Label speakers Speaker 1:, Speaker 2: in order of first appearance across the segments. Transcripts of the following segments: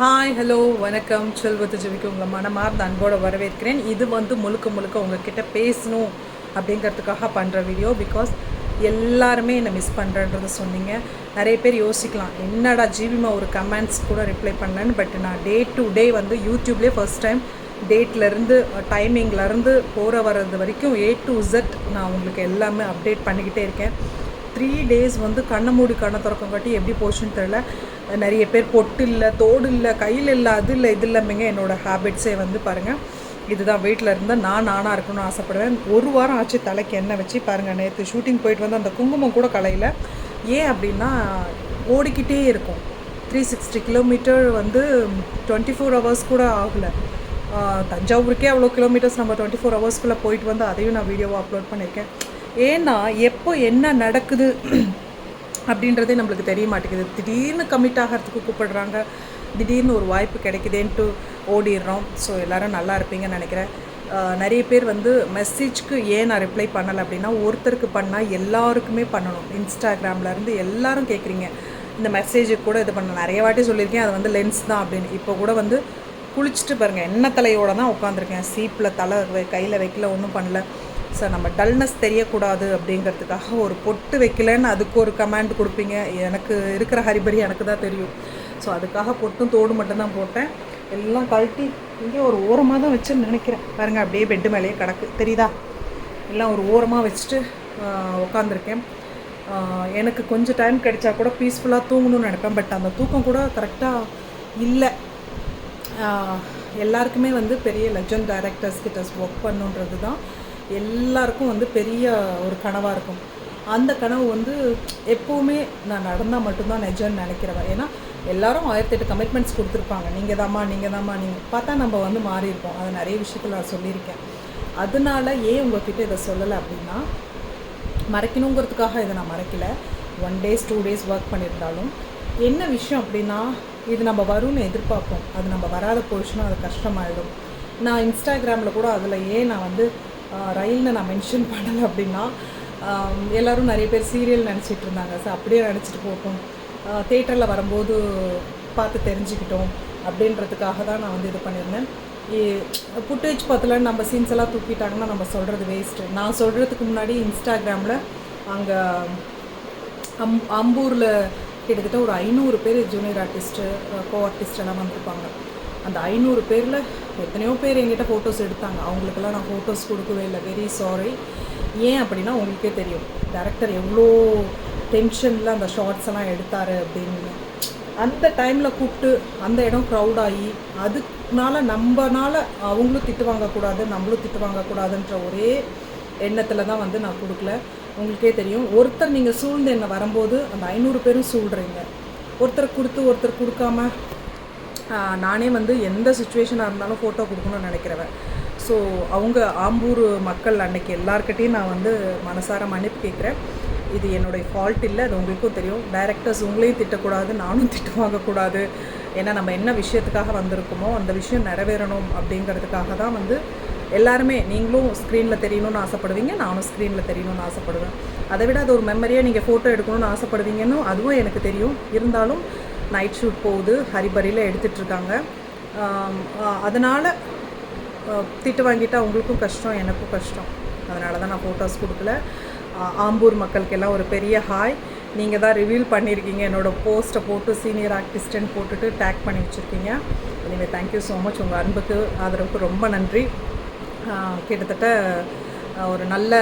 Speaker 1: Hi hello வணக்கம். செல்வத்து ஜெவிக்கு உங்களை மனமார்ந்த அன்போடு வரவேற்கிறேன். இது வந்து முழுக்க முழுக்க உங்ககிட்ட பேசணும் அப்படிங்கிறதுக்காக பண்ணுற வீடியோ பிகாஸ் எல்லாருமே என்னை மிஸ் பண்ணுறன்றதை சொன்னீங்க. நிறைய பேர் யோசிக்கலாம் என்னடா ஜீவிமா ஒரு கமெண்ட்ஸ் கூட ரிப்ளை பண்ணலன்னு பட் நான் டே டு டே வந்து யூடியூப்லேயே ஃபர்ஸ்ட் டைம் டேட்லேருந்து டைமிங்லேருந்து போகிற வர்றது வரைக்கும் ஏ டு இசட் நான் உங்களுக்கு எல்லாமே அப்டேட் பண்ணிக்கிட்டே இருக்கேன். த்ரீ டேஸ் வந்து கண்ணை மூடி கண்ணை திறக்கம் காட்டி எப்படி போச்சுன்னு தெரில நிறைய பேர் பொட்டு இல்லை தோடு இல்லை கையில் இல்லை அது இல்லை இது இல்லாமங்க என்னோடய ஹேபிட்ஸே வந்து பாருங்கள் இதுதான் வீட்டில் இருந்தால் நான் நானாக இருக்கணும்னு ஆசைப்படுவேன். ஒரு வாரம் ஆச்சு தலைக்கு எண்ணெய் வச்சு பாருங்கள் நேற்று ஷூட்டிங் போயிட்டு வந்து அந்த குங்குமம் கூட கலையில் ஏன் அப்படின்னா ஓடிக்கிட்டே இருக்கும். த்ரீ சிக்ஸ்டி கிலோமீட்டர் வந்து டுவெண்ட்டி ஃபோர் ஹவர்ஸ் கூட ஆகலை. தஞ்சாவூருக்கே அவ்வளோ கிலோமீட்டர்ஸ் நம்ம டுவெண்ட்டி ஃபோர் ஹவர்ஸ்க்குள்ளே போயிட்டு வந்து அதையும் நான் வீடியோவை அப்லோட் பண்ணியிருக்கேன். ஏன்னா எப்போ என்ன நடக்குது அப்படின்றதே நம்மளுக்கு தெரிய மாட்டேங்குது. திடீர்னு கமிட் ஆகிறதுக்கு கூப்பிடுறாங்க. திடீர்னு ஒரு வாய்ப்பு கிடைக்குதேன்ட்டு ஓடிடுறோம். ஸோ எல்லோரும் நல்லா இருப்பீங்கன்னு நினைக்கிறேன். நிறைய பேர் வந்து மெசேஜ்க்கு ஏன் நான் ரிப்ளை பண்ணலை அப்படின்னா ஒருத்தருக்கு பண்ணால் எல்லாருக்குமே பண்ணணும். இன்ஸ்டாகிராம்லேருந்து எல்லாரும் கேட்குறீங்க இந்த மெசேஜுக்கு கூட இது பண்ண நிறைய வாட்டி சொல்லியிருக்கேன். அது வந்து லென்ஸ் தான் அப்படின்னு. இப்போ கூட வந்து குளிச்சுட்டு பாருங்கள் எண்ணெய் தலையோட தான் உட்காந்துருக்கேன் சீப்பில் தலை கையில் வைக்கல ஒன்றும் பண்ணல. சார் நம்ம டல்னஸ் தெரியக்கூடாது அப்படிங்கிறதுக்காக ஒரு பொட்டு வைக்கலன்னு அதுக்கு ஒரு கமாண்ட் கொடுப்பீங்க. எனக்கு இருக்கிற ஹரிபரி எனக்கு தான் தெரியும். ஸோ அதுக்காக பொட்டும் தோடு மட்டும்தான் போட்டேன். எல்லாம் கழட்டி இங்கே ஒரு ஓரமாக தான் வச்சுன்னு நினைக்கிறேன். பாருங்கள் அப்படியே பெட்டு மேலேயே கிடக்கு. தெரியுதா? எல்லாம் ஒரு ஓரமாக வச்சுட்டு உட்காந்துருக்கேன் எனக்கு கொஞ்சம் டைம் கிடைச்சா கூட பீஸ்ஃபுல்லாக தூங்கணும்னு நினைப்பேன். பட் அந்த தூக்கம் கூட கரெக்டாக இல்லை. எல்லாருக்குமே வந்து பெரிய லெஜண்ட் டைரக்டர்ஸ் கிட்ட ஒர்க் பண்ணுன்றது தான் எல்லாருக்கும் வந்து பெரிய ஒரு கனவாக இருக்கும். அந்த கனவு வந்து எப்போவுமே நான் நடந்தால் மட்டும்தான் நிஜம்னு நினைக்கிறவன் ஏன்னா எல்லாரும் ஆயிரத்தெட்டு கமிட்மெண்ட்ஸ் கொடுத்துருப்பாங்க. நீங்கள் தாம்மா நீங்கள் தாம்மா நீங்கள் பார்த்தா நம்ம வந்து மாறியிருக்கோம் அதை அது நிறைய விஷயத்தில் நான் சொல்லியிருக்கேன். அதனால ஏன் உங்ககிட்ட இதை சொல்லலை அப்படின்னா மறைக்கணுங்கிறதுக்காக இதை நான் மறைக்கலை. One days two days work பண்ணியிருந்தாலும் என்ன விஷயம் அப்படின்னா இது நம்ம வரும்னு எதிர்பார்ப்போம். அது நம்ம வராத போச்சுன்னா அது கஷ்டமாயிடும். நான் இன்ஸ்டாகிராமில் கூட அதில் ஏன் நான் வந்து ரயில்னு நான் மென்ஷன் பண்ணலை அப்படின்னா எல்லோரும் நிறைய பேர் சீரியல் நினச்சிட்டு இருந்தாங்க. ஸோ அப்படியே நினச்சிட்டு போட்டோம் தேட்டரில் வரும்போது பார்த்து தெரிஞ்சுக்கிட்டோம் அப்படின்றதுக்காக தான் நான் வந்து இது பண்ணியிருந்தேன். ஃபுட்டேஜ் பார்த்துல நம்ம சீன்ஸ் எல்லாம் தூக்கிட்டாங்கன்னா நம்ம சொல்கிறது வேஸ்ட்டு நான் சொல்கிறதுக்கு முன்னாடி இன்ஸ்டாகிராமில் அங்கே அம் அம்பூரில் கிட்டத்தட்ட ஒரு ஐநூறு பேர் ஜூனியர் ஆர்டிஸ்ட்டு கோ ஆர்டிஸ்ட் எல்லாம் வந்திருப்பாங்க. அந்த ஐநூறு பேரில் எத்தனையோ பேர் என்கிட்ட ஃபோட்டோஸ் எடுத்தாங்க. அவங்களுக்கெல்லாம் நான் ஃபோட்டோஸ் கொடுக்கவே இல்லை. வெரி சாரி ஏன் அப்படின்னா உங்களுக்கே தெரியும். டேரக்டர் எவ்வளோ டென்ஷனில் அந்த ஷார்ட்ஸ் எல்லாம் எடுத்தார் அப்படின்னு. அந்த டைமில் கூப்பிட்டு அந்த இடம் க்ரௌட் ஆகி அதுக்குனால நம்மனால அவங்களும் திட்டு வாங்கக்கூடாது நம்மளும் திட்டு வாங்கக்கூடாதுன்ற ஒரே எண்ணத்தில் தான் வந்து நான் கொடுக்கல. உங்களுக்கே தெரியும். ஒருத்தர் நீங்கள் சூழ்ந்து என்ன வரும்போது அந்த ஐநூறு பேரும் சூழ்கிறீங்க ஒருத்தர் கொடுத்து ஒருத்தர் கொடுக்காம நானே வந்து எந்த சுச்சுவேஷனாக இருந்தாலும் ஃபோட்டோ கொடுக்கணும்னு நினைக்கிறவன். ஸோ அவங்க ஆம்பூர் மக்கள் அன்னைக்கு எல்லாருக்கிட்டையும் நான் வந்து மனசார மன்னிப்பு கேட்குறேன். இது என்னுடைய ஃபால்ட் இல்லை அது உங்களுக்கும் தெரியும். டைரக்டர்ஸ் உங்களையும் திட்டக்கூடாது நானும் திட்டு வாங்கக்கூடாது. ஏன்னா நம்ம என்ன விஷயத்துக்காக வந்திருக்கோமோ அந்த விஷயம் நிறைவேறணும் அப்படிங்கிறதுக்காக தான் வந்து எல்லாருமே நீங்களும் ஸ்க்ரீனில் தெரியணும்னு ஆசைப்படுவீங்க நானும் ஸ்க்ரீனில் தெரியணும்னு ஆசைப்படுவேன். அதை விட அது ஒரு மெமரியாக நீங்கள் ஃபோட்டோ எடுக்கணும்னு ஆசைப்படுவீங்கன்னு அதுவும் எனக்கு தெரியும். இருந்தாலும் நைட் ஷூட் போகுது ஹரிபரியில் எடுத்துட்ருக்காங்க அதனால் திட்டு வாங்கிட்டா அவங்களுக்கும் கஷ்டம் எனக்கும் கஷ்டம். அதனால தான் நான் ஃபோட்டோஸ் கொடுக்கல. ஆம்பூர் மக்களுக்கெல்லாம் ஒரு பெரிய ஹாய் நீங்கள் தான் ரிவீல் பண்ணியிருக்கீங்க என்னோடய போஸ்ட்டை போட்டு சீனியர் ஆர்டிஸ்ட்னு போட்டுட்டு டேக் பண்ணி வச்சுருக்கீங்க. நீங்கள் தேங்க்யூ ஸோ மச் உங்கள் அன்புக்கு ஆதரவுக்கு ரொம்ப நன்றி. கிட்டத்தட்ட ஒரு நல்ல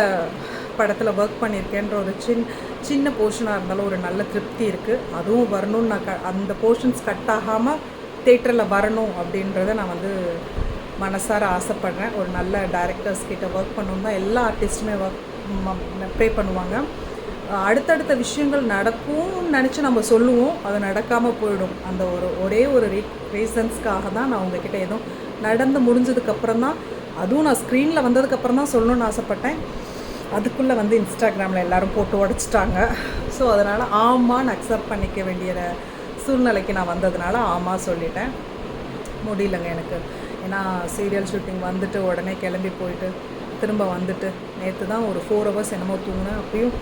Speaker 1: படத்தில் ஒர்க் பண்ணியிருக்கேன்ற ஒரு சின் சின்ன போர்ஷனாக இருந்தாலும் ஒரு நல்ல திருப்தி இருக்குது அதுவும் வரணும்னு நான் க அந்த போர்ஷன்ஸ் கட் ஆகாமல் தேட்டரில் வரணும் அப்படின்றத நான் வந்து மனசார ஆசைப்பட்றேன். ஒரு நல்ல டேரக்டர்ஸ் கிட்ட ஒர்க் பண்ணணும் தான் எல்லா ஆர்டிஸ்ட்டுமே ஒர்க் ப்ரே பண்ணுவாங்க. அடுத்தடுத்த விஷயங்கள் நடக்கும்னு நினச்சி நம்ம சொல்லுவோம். அது நடக்காமல் போயிடும். அந்த ஒரு ஒரே ஒரு ரீ ரீசன்ஸ்க்காக தான் நான் உங்ககிட்ட எதுவும் நடந்து முடிஞ்சதுக்கப்புறம் தான் அதுவும் நான் ஸ்க்ரீனில் வந்ததுக்கப்புறம் தான் சொல்லணும்னு ஆசைப்பட்டேன். அதுக்குள்ளே வந்து இன்ஸ்டாகிராமில் எல்லோரும் போட்டு உடச்சிட்டாங்க. ஸோ அதனால் ஆமான்னு அக்செப்ட் பண்ணிக்க வேண்டிய சூழ்நிலைக்கு நான் வந்ததுனால ஆமாம் சொல்லிட்டேன். முடியலங்க எனக்கு. ஏன்னா சீரியல் ஷூட்டிங் வந்துட்டு உடனே கிளம்பி போயிட்டு திரும்ப வந்துட்டு நேற்று தான் ஒரு ஃபோர் ஹவர்ஸ் என்னமோ தூங்கினேன். அப்பயும்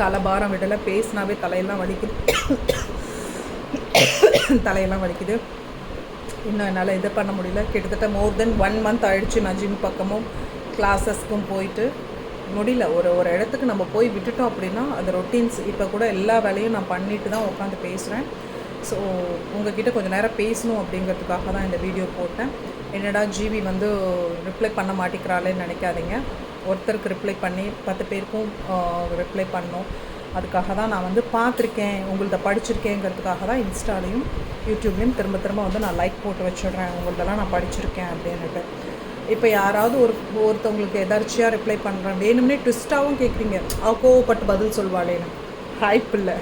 Speaker 1: தலை பாரம் விடலை. பேசினாவே தலையெல்லாம் வலிக்குது. தலையெல்லாம் வலிக்குது. இன்னும் என்னால் இது பண்ண முடியல. கிட்டத்தட்ட மோர் தென் ஒன் மந்த் ஆயிடுச்சு நான் ஜிம் பக்கமும். கிளாஸஸ்க்கும் போயிட்டு முடியல. ஒரு ஒரு இடத்துக்கு நம்ம போய் விட்டுட்டோம் அப்படின்னா அது ரொட்டீன்ஸ் இப்போ கூட எல்லா வேலையும் நான் பண்ணிட்டு தான் உட்காந்து பேசுகிறேன் ஸோ உங்ககிட்ட கொஞ்சம் நேரம் பேசணும் அப்படிங்கிறதுக்காக தான் இந்த வீடியோ போட்டேன். என்னடா ஜிவி வந்து ரிப்ளை பண்ண மாட்டேங்கிறாளேன்னு நினைக்காதீங்க. ஒருத்தருக்கு ரிப்ளை பண்ணி பத்து பேருக்கும் ரிப்ளை பண்ணோம். அதுக்காக தான் நான் வந்து பார்த்துருக்கேன். உங்கள்ட்ட படிச்சிருக்கேங்கிறதுக்காக தான் இன்ஸ்டாலையும் யூடியூப்லேயும் திரும்ப திரும்ப வந்து நான் லைக் போட்டு வச்சிடுறேன். உங்கள்தெல்லாம் நான் படிச்சிருக்கேன் அப்படின்னுட்டு. இப்போ யாராவது ஒரு ஒருத்தவங்களுக்கு எதர்ச்சியாக ரிப்ளை பண்ணுறேன் வேணும்னே ட்விஸ்ட்டாகவும் கேட்குறீங்க அவள் கோவப்பட்டு பதில் சொல்வாளேன்னு. வாய்ப்பு இல்லை.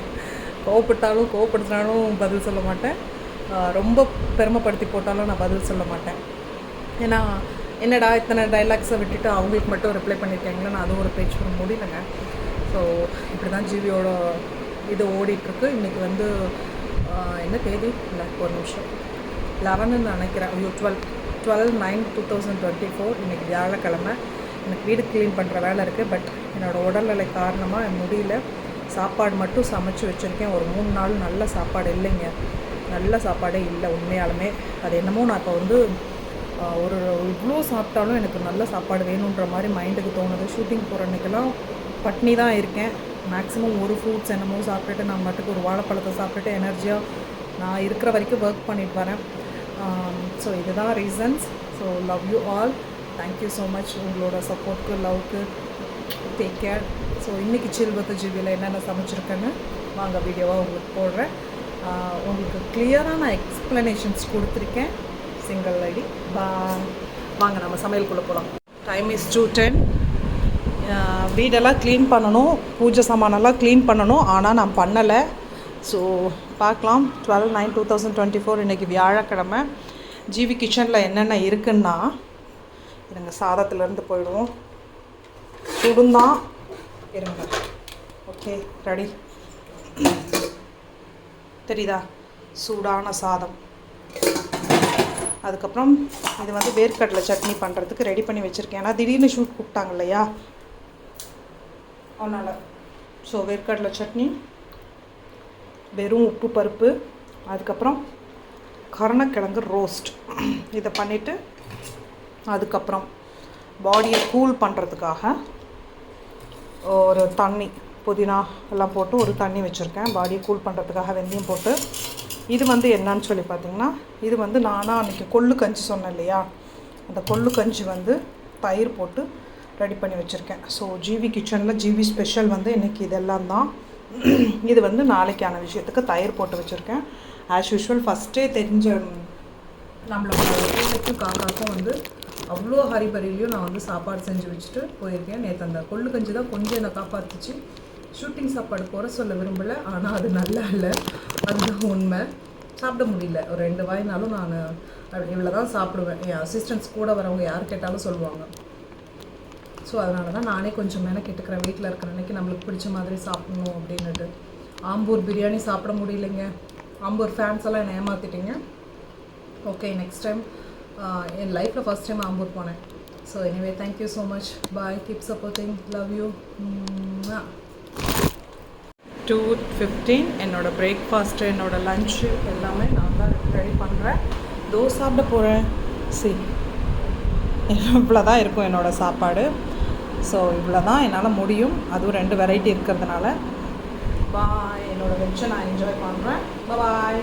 Speaker 1: கோவப்பட்டாலும் கோவப்படுத்தினாலும் பதில் சொல்ல மாட்டேன். ரொம்ப பெருமைப்படுத்தி போட்டாலும் நான் பதில் சொல்ல மாட்டேன். ஏன்னா என்னடா இத்தனை டைலாக்ஸை விட்டுட்டு அவங்களுக்கு மட்டும் ரிப்ளை பண்ணியிருக்காங்களே நான் அதுவும் ஒரு பேச்சு பண்ண முடியலங்க. ஸோ இப்படி தான் ஜிவியோட இது ஓடிட்டுருக்கு. இன்றைக்கி வந்து என்ன தேதி? இல்லை ஒரு நிமிஷம். லெவனுன்னு நினைக்கிறேன். ஐயோ twelve twelve nine two thousand twenty four இன்றைக்கி வியாழக்கிழமை. எனக்கு வீடு க்ளீன் பண்ணுற வேலை இருக்குது பட் என்னோடய உடல்நிலை காரணமாக முடியல. சாப்பாடு மட்டும் சமைச்சு வச்சுருக்கேன். ஒரு மூணு நாள் நல்ல சாப்பாடு இல்லைங்க. நல்ல சாப்பாடே இல்லை உண்மையாலுமே. அது என்னமோ நான் இப்போ வந்து ஒரு இவ்வளோ சாப்பிட்டாலும் எனக்கு நல்ல சாப்பாடு வேணுன்ற மாதிரி மைண்டுக்கு தோணுது. ஷூட்டிங் போகிற அன்றைக்கெல்லாம் பட்னி தான் இருக்கேன். மேக்ஸிமம் ஒரு ஃப்ரூட்ஸ் என்னமோ சாப்பிட்டுட்டு நான் மட்டுக்கு ஒரு வாழைப்பழத்தை சாப்பிட்டுட்டு எனர்ஜியாக நான் இருக்கிற வரைக்கும் ஒர்க் பண்ணிட்டு வரேன். Um, ஸோ இதுதான் reasons so love you all thank you so much உங்களோட சப்போர்ட்க்கு லவ்க்கு டேக் கேர் ஸோ இன்றைக்கி சில்வத்து ஜிபியில் என்னென்ன சமைச்சிருக்கேன்னு வாங்க வீடியோவாக உங்களுக்கு போடுறேன். Uh, உங்களுக்கு கிளியராக நான் எக்ஸ்ப்ளனேஷன்ஸ் கொடுத்துருக்கேன். சிங்கிள் ஐடி பா வாங்க நம்ம சமையலுக்குள்ளே போகலாம் time is two ten uh, வீடெல்லாம் க்ளீன் பண்ணணும். பூஜை சாமானெல்லாம் க்ளீன் பண்ணணும். ஆனால் நான் பண்ணலை. ஸோ பார்க்கலாம். Twelve nine two thousand twenty four இன்றைக்கி வியாழக்கிழமை ஜிவி கிச்சனில் என்னென்ன இருக்குன்னா இருங்க சாதத்துலேருந்து போயிடுவோம். சுடுந்தான் இருங்க. ஓகே ரெடி தெரியுதா? சூடான சாதம். அதுக்கப்புறம் இது வந்து வேர்க்கடலை சட்னி பண்ணுறதுக்கு ரெடி பண்ணி வச்சுருக்கேன். ஏன்னா திடீர்னு ஷூட் கூப்பிட்டாங்க இல்லையா? அதனால். ஸோ வேர்க்கடலை சட்னி வெறும் உப்பு பருப்பு அதுக்கப்புறம் கருணக்கிழங்கு ரோஸ்ட் இதை பண்ணிவிட்டு அதுக்கப்புறம் பாடியை கூல் பண்ணுறதுக்காக ஒரு தண்ணி புதினா எல்லாம் போட்டு ஒரு தண்ணி வச்சுருக்கேன். பாடியை கூல் பண்ணுறதுக்காக வெந்தயம் போட்டு. இது வந்து என்னன்னு சொல்லி பார்த்தீங்கன்னா இது வந்து நானாக அன்றைக்கி கொள்ளு கஞ்சி சொன்னேன் இல்லையா? அந்த கொள்ளு கஞ்சி வந்து தயிர் போட்டு ரெடி பண்ணி வச்சுருக்கேன். ஸோ ஜிவி கிச்சனில் ஜிவி ஸ்பெஷல் வந்து இன்றைக்கி இதெல்லாம் தான். இது வந்து நாளைக்கான விஷயத்துக்கு தயிர் போட்டு வச்சுருக்கேன். ஆஸ் யூஷுவல் ஃபஸ்ட்டே தெரிஞ்ச நம்மளோட வீட்டுக்கு காக்காக்கும் வந்து அவ்வளோ ஹரிபரிலையும் நான் வந்து சாப்பாடு செஞ்சு வச்சுட்டு போயிருக்கேன். நேற்று அந்த கொள்ளு கஞ்சி தான் கொஞ்சம் என்னை காப்பாற்றுச்சு ஷூட்டிங் சாப்பாடு குறை சொல்ல விரும்பலை ஆனால் அது நல்லா இல்லை. அதுதான் உண்மை. சாப்பிட முடியல. ஒரு ரெண்டு வாய்னாலும் நான் இவ்வளோ தான் சாப்பிடுவேன். என் அசிஸ்டன்ஸ் கூட வரவங்க யார் கேட்டாலும் சொல்லுவாங்க. ஸோ அதனால தான் நானே கொஞ்சம் மேலே கேட்டுக்கிறேன் வீட்டில் இருக்கிற அன்னைக்கு நம்மளுக்கு பிடிச்ச மாதிரி சாப்பிடணும் அப்படின்னுட்டு. ஆம்பூர் பிரியாணி சாப்பிட முடியலைங்க. ஆம்பூர் ஃபேன்ஸ் எல்லாம் என்னை ஏமாற்றிட்டீங்க ஓகே நெக்ஸ்ட் டைம் என் லைஃப்பில் ஃபஸ்ட் டைம் ஆம்பூர் போனேன். So anyway thank you so much bye keep supporting love you two fifteen என்னோட பிரேக்ஃபாஸ்ட்டு என்னோடய லஞ்சு எல்லாமே நான் தான் ரெடி பண்ணுறேன் தோசை சாப்பிட போகிறேன் சரி. இவ்வளோ தான் இருக்கும் என்னோடய சாப்பாடு. ஸோ இவ்வளோ தான் என்னால் முடியும். அதுவும் ரெண்டு வெரைட்டி இருக்கிறதுனால. பாய் என்னோடய வெஜ்ஜை நான் என்ஜாய் பண்ணுறேன் பாய்